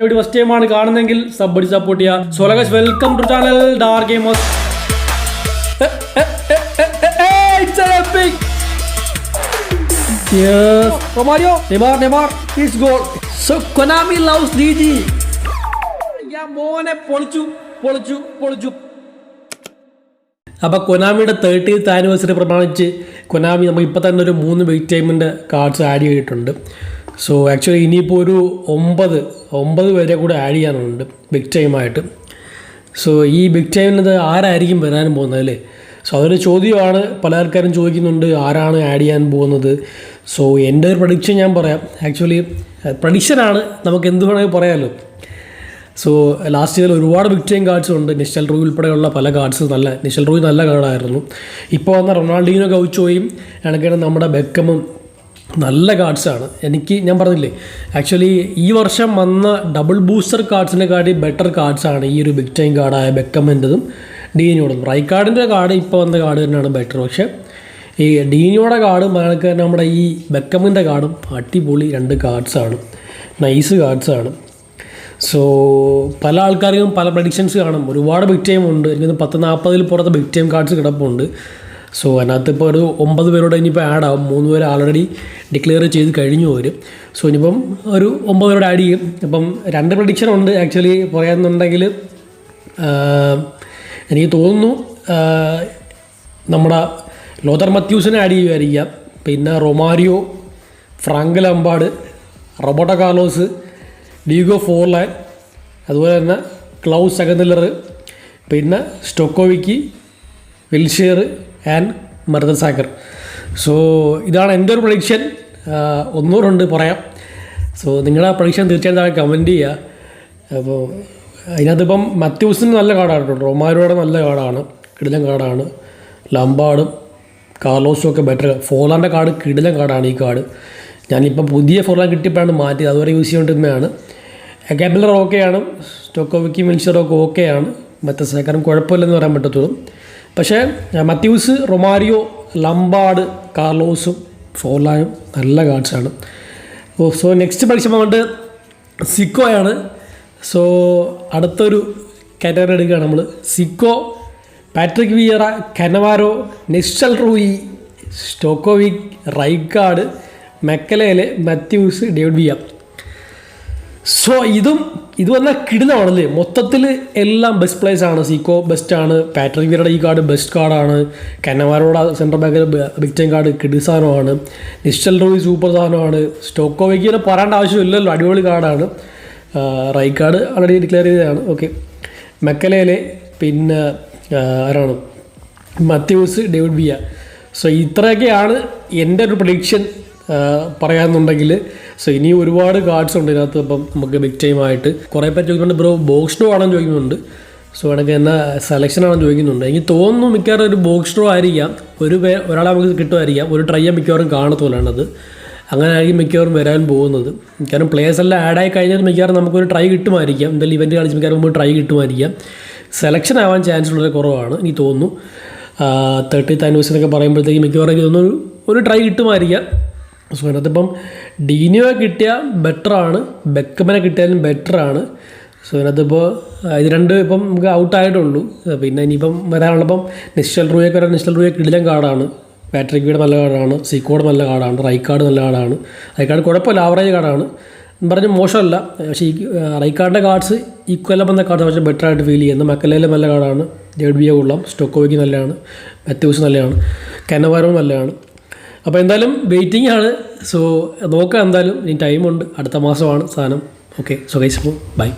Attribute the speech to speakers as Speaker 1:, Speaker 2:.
Speaker 1: ഇവിടെ ഫസ്റ്റ് ടൈമാണ് കാണുന്നെങ്കിൽ സബ് അടി സപ്പോർട്ട് ചെയ്യുക so guys welcome to channel dar gamers! Yes. Romario, Neymar, Neymar, it's goal. So Konami loves DG. ഞാൻ മോനെ പൊളിച്ചു പൊളിച്ചു പൊളിച്ചു അപ്പോൾ കൊനാമിയുടെ തേർട്ടീത്ത് ആനിവേഴ്സറി പ്രമാണിച്ച് കൊനാമി നമുക്ക് ഇപ്പോൾ തന്നെ ഒരു മൂന്ന് വെയിറ്റ് ടൈമിന്റെ കാർഡ്സ് ആഡ് ചെയ്തിട്ടുണ്ട് സോ ആക്ച്വലി ഇനിയിപ്പോൾ ഒരു ഒമ്പത് ഒമ്പത് പേരെ കൂടെ ആഡ് ചെയ്യാനുണ്ട് ബിഗ് ടൈമായിട്ട് സോ ഈ ബിഗ് ടൈമിനത് ആരായിരിക്കും വരാനും പോകുന്നത് അല്ലേ? സോ അതൊരു ചോദ്യമാണ്. പല ആൾക്കാരും ചോദിക്കുന്നുണ്ട് ആരാണ് ആഡ് ചെയ്യാൻ പോകുന്നത്? സോ എന്റെ ഒരു പ്രഡിക്ഷൻ ഞാൻ പറയാം. ആക്ച്വലി പ്രഡിക്ഷനാണ് നമുക്ക് എന്ത് വേണമെങ്കിൽ പറയാമല്ലോ സോ ലാസ്റ്റ് ഇയറിൽ ഒരുപാട് ബിഗ് ടൈം കാർഡ്സ് ഉണ്ട്. നിഷൽ റൂയി ഉൾപ്പെടെയുള്ള പല കാർഡ്സ് നല്ല നിഷൽ റൂയി നല്ല കാർഡായിരുന്നു ഇപ്പോൾ വന്ന റൊണാൾഡീനോ ഗൗച്ചോയും കണക്കാണ് നമ്മുടെ ബെക്കമും നല്ല കാർഡ്സാണ് എനിക്ക് ഞാൻ പറഞ്ഞില്ലേ ആക്ച്വലി ഈ വർഷം വന്ന ഡബിൾ ബൂസ്റ്റർ കാർഡ്സിനെ കാട്ടി ബെറ്റർ കാർഡ്സാണ് ഈ ഒരു ബിഗ് ടൈം കാർഡായ ബെക്കമ്മന്റെതും ഡീനിയോടും റൈക്കാർഡിന്റെ കാർഡ് ഇപ്പോൾ വന്ന കാർഡ് തന്നെയാണ് ബെറ്റർ പക്ഷേ ഈ ഡീനിയോടെ കാർഡും കണക്ക് നമ്മുടെ ഈ ബെക്കമിന്റെ കാർഡും അടിപൊളി രണ്ട് കാർഡ്സാണ് നൈസ് കാർഡ്സാണ് സോ പല ആൾക്കാർക്കും പല പ്രഡിക്ഷൻസ് കാണും. ഒരുപാട് ബിഗ് ടൈം ഉണ്ട്. എനിക്ക് പത്ത് നാൽപ്പതിൽ പുറത്ത് ബിഗ് ടൈം കാർഡ്സ് കിടപ്പുണ്ട്. സോ അതിനകത്ത് ഇപ്പോൾ ഒരു ഒമ്പത് പേരോട് ഇനിയിപ്പോൾ ആഡ് ആവും. മൂന്ന് പേര് ആൾറെഡി ഡിക്ലെയർ ചെയ്ത് കഴിഞ്ഞു വരും സോ ഇനിയിപ്പം ഒരു ഒമ്പത് പേരോട് ആഡ് ചെയ്യും. അപ്പം രണ്ട് പ്രഡിക്ഷൻ ഉണ്ട് ആക്ച്വലി പറയാമെന്നുണ്ടെങ്കിൽ എനിക്ക് തോന്നുന്നു നമ്മുടെ ലോതർ മത്യൂസിനെ ആഡ് ചെയ്യുമായിരിക്കാം പിന്നെ Romario Frank Lampard Roberto Carlos Diego Forlan അതുപോലെ തന്നെ ക്ലൗസ് അഗനിലർ പിന്നെ സ്റ്റൊക്കോവിക്ക് വിൽഷെയർ ആൻഡ് മർദസാക്കർ സോ ഇതാണ് എന്റെ ഒരു പ്രൊഡിക്ഷൻ ഒന്നുകൂടെ പറയാം. സോ നിങ്ങളുടെ പ്രൊഡിക്ഷൻ തീർച്ചയായും താഴെ കമന്റ് ചെയ്യുക അപ്പോൾ അതിനകത്തിപ്പം മത്യൂസിന് നല്ല കാർഡാണ്. കേട്ടോ റൊമാരോയുടെ നല്ല കാർഡാണ്. കിടിലം കാർഡാണ്. ലംബാടും കാർലോസും ഒക്കെ ബെറ്റർ ഫോർലാന്റെ കാർഡ് കിടിലം കാർഡാണ് ഈ കാർഡ്. ഞാനിപ്പോൾ പുതിയ ഫോർലാൻ കിട്ടിയപ്പോഴാണ് മാറ്റിയത്. അതുവരെ യൂസ് ചെയ്തുകൊണ്ടിരുന്നതാണ് അക്കാബിലർ ഓക്കെയാണ് സ്റ്റോക്കോവിക്കി മിൽഷറൊക്കെ ഓക്കെയാണ് മറ്റേ സേക്കാരം കുഴപ്പമില്ലെന്ന് പറയാൻ പറ്റത്തുള്ളൂ. പക്ഷേ മത്യൂസ് റൊമാരിയോ ലംബാർഡ് കാർലോസും ഫോർലായും നല്ല ഗാർഡ്സാണ് ഓ സോ നെക്സ്റ്റ് പരീക്ഷ വന്നിട്ട് സിക്കോയാണ്. സോ അടുത്തൊരു കാറ്റഗറി എടുക്കുകയാണ് നമ്മൾ Zico Patrick Vieira Cannavaro Nesta Rui Stoichkov Rijkaard മെക്കലയിലെ Matthaus David Villa so ഇതും ഇത് വന്ന കിടിലമാണല്ലേ? മൊത്തത്തിൽ എല്ലാം ബെസ്റ്റ് പ്ലേസ് ആണ്. സീക്കോ ബെസ്റ്റ് ആണ്. പാട്രിക് വീരയുടെ ഈ കാർഡ് ബെസ്റ്റ് കാർഡാണ് കന്നമാരോട് സെൻട്രൽ ബാക്കിൽ ബിഗ് ടൈം കാർഡ് കിടി സാധനമാണ്. നിശ്ചൽ റോയി സൂപ്പർ സാധനമാണ്. സ്റ്റോക്കോവിക്കിനെ പറയേണ്ട ആവശ്യമില്ലല്ലോ. അടിപൊളി കാർഡാണ് റൈ കാർഡ് ആൾറെഡി ഡിക്ലെയർ ചെയ്തതാണ്. ഓക്കെ മെക്കലയിലെ പിന്നെ ആരാണ്? മത്യൂസ് ഡേവിഡ് ബിയ സോ ഇത്രയൊക്കെയാണ് എന്റെ ഒരു പ്രഡിക്ഷൻ പറയാമെന്നുണ്ടെങ്കിൽ സോ ഇനി ഒരുപാട് കാർഡ്സ് ഉണ്ട് ഇതിനകത്ത്. ഇപ്പം നമുക്ക് ബിഗ് ടൈം ആയിട്ട് കുറേ പേര് ചോദിക്കുന്നുണ്ട് ബ്രോ ബോക്സ് ഡ്രോ ആണെന്ന് ചോദിക്കുന്നുണ്ട്. സോ എനിക്ക് എന്നാ സെലക്ഷൻ ആണെന്ന് ചോദിക്കുന്നുണ്ട്. എനിക്ക് തോന്നുന്നു മിക്കവാറും ഒരു ബോക്സ് ഡ്രോ ആയിരിക്കാം. ഒരു പേ ഒരാളെ നമുക്ക് കിട്ടുമായിരിക്കാം. ഒരു ട്രൈ മിക്കവാറും കാണത്തോലാണത് അങ്ങനെ ആയിരിക്കും മിക്കവാറും വരാൻ പോകുന്നത്. കാരണം പ്ലേയേഴ്സ് എല്ലാം ആഡ് ആയി കഴിഞ്ഞാൽ മിക്കവാറും നമുക്കൊരു ട്രൈ കിട്ടുമായിരിക്കാം. എന്തെങ്കിലും ഇവന്റ് കളിച്ച് മിക്കവാറും നമുക്ക് ട്രൈ കിട്ടുമായിരിക്കാം. സെലക്ഷൻ ആവാൻ ചാൻസ് വളരെ കുറവാണ് എനിക്ക് തോന്നുന്നു. തേർട്ടീത്ത് ആനിവേഴ്സറി ഒക്കെ പറയുമ്പോഴത്തേക്ക് മിക്കവാറും തോന്നുന്നു ഒരു ട്രൈ കിട്ടുമായിരിക്കാം. സോ അതിനകത്തിപ്പം ഡീനിയോ കിട്ടിയാൽ ബെറ്ററാണ് ബെക്കമനെ കിട്ടിയാലും ബെറ്ററാണ്. സോ ഇതിനകത്തിപ്പോൾ ഇത് രണ്ട് ഇപ്പം നമുക്ക് ഔട്ടായിട്ടുള്ളൂ. പിന്നെ ഇനിയിപ്പം വരാനുള്ളപ്പം നിശ്ചൽ റൂയൊക്കെ വരാൻ നിശ്ചൽ റൂയൊക്കെ ഇടിലം കാർഡാണ് പാട്രിക് വീട് നല്ല കാർഡാണ് സീക്കോഡ് നല്ല കാർഡാണ് റൈക്കാർഡ് നല്ല കാർഡാണ് റൈക്കാർഡ് കുഴപ്പമില്ല ആവറേജ് കാർഡാണ് പറഞ്ഞ് മോശമല്ല പക്ഷേ ഈ റൈക്കാർഡിന്റെ കാർഡ്സ് ഈക്വൽ വന്ന കാർഡ്? പക്ഷേ ബെറ്റർ ആയിട്ട് ഫീൽ ചെയ്യുന്നത് മക്കലയിലെ നല്ല കാർഡാണ് ബി എ കൊള്ളാം സ്റ്റോക്കോയ്ക്ക് നല്ലതാണ് മെത്തൂസ് നല്ലതാണ് കനവാരവും നല്ലതാണ്. അപ്പോൾ എന്തായാലും വെയിറ്റിംഗ് ആണ്. സോ നോക്കാം എന്തായാലും. ഇനി ടൈമുണ്ട് അടുത്ത മാസമാണ് സാധനം. Okay so guys bye